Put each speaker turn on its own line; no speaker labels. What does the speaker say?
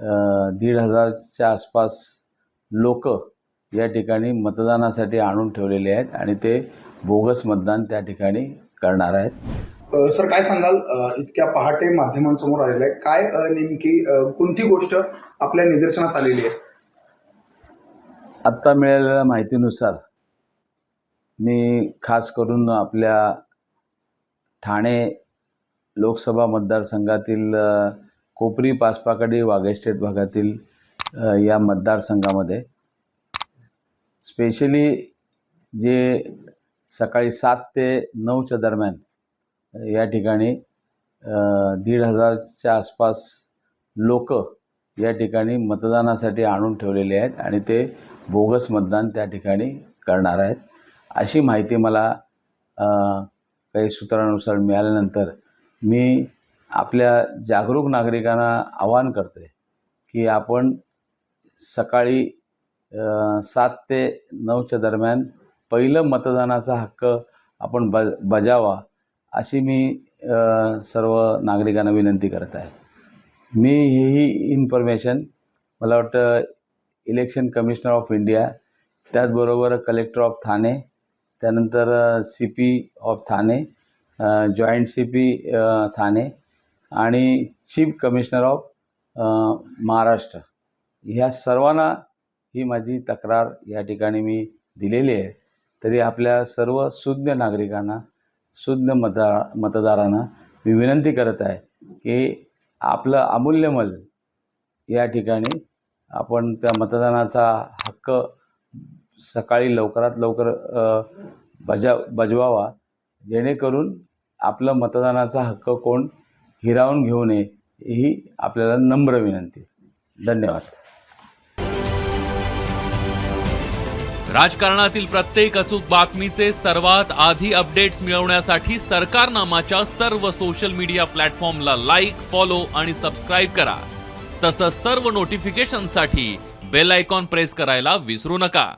दीड हजारच्या आसपास लोक या ठिकाणी मतदानासाठी आणून ठेवलेले आहेत आणि ते बोगस मतदान त्या ठिकाणी करणार आहेत.
सर काय सांगाल? इतक्या पहाटे माध्यमांसमोर आलेलं आहे. काय नेमकी कोणती गोष्ट आपल्या निदर्शनास आलेली आहे?
आत्ता मिळालेल्या माहितीनुसार मी खास करून आपल्या ठाणे लोकसभा मतदारसंघातील कोपरी पाचपाकडी वाघेस्टेट भागातील या मतदारसंघामध्ये. स्पेशली जे सकाळी सात ते नऊच्या दरम्यान या ठिकाणी दीड हजारच्या आसपास लोक या ठिकाणी मतदानासाठी आणून ठेवलेले आहेत आणि ते बोगस मतदान त्या ठिकाणी करणार आहेत. अशी माहिती मला काही सूत्रानुसार मिळाल्यानंतर मी आपल्या जागरूक नागरिकांना आवाहन करतो आहे की आपण सकाळी सात ते नऊच्या दरम्यान पहिलं मतदानाचा हक्क आपण ब बजावा अशी मी सर्व नागरिकांना विनंती करत आहे. मी ही इन्फॉर्मेशन मला वाटतं इलेक्शन कमिशनर ऑफ इंडिया त्याचबरोबर कलेक्टर ऑफ ठाणे त्यानंतर C P of Thane joint C P Thane आणि चीफ कमिशनर ऑफ महाराष्ट्र. ह्या सर्वांना ही माझी तक्रार या ठिकाणी मी दिलेली आहे. तरी आपल्या सर्व सुज्ञ नागरिकांना सुज्ञ मतदा मतदारांना मी विनंती करत आहे की आपलं अमूल्यमल या ठिकाणी आपण त्या मतदानाचा हक्क सकाळी लवकरात लवकर बजा बजवावा. जेणेकरून आपलं मतदानाचा हक्क कोण हिरावून घेऊ नये ही आपल्याला नम्र विनंती. धन्यवाद.
राजकारणातील प्रत्येक अचूक बातमीचे सर्वात आधी अपडेट्स मिळवण्यासाठी सरकारनामाच्या सर्व सोशल मीडिया प्लॅटफॉर्मला लाईक फॉलो आणि सबस्क्राईब करा. तसंच सर्व नोटिफिकेशनसाठी बेल आयकॉन प्रेस करायला विसरू नका.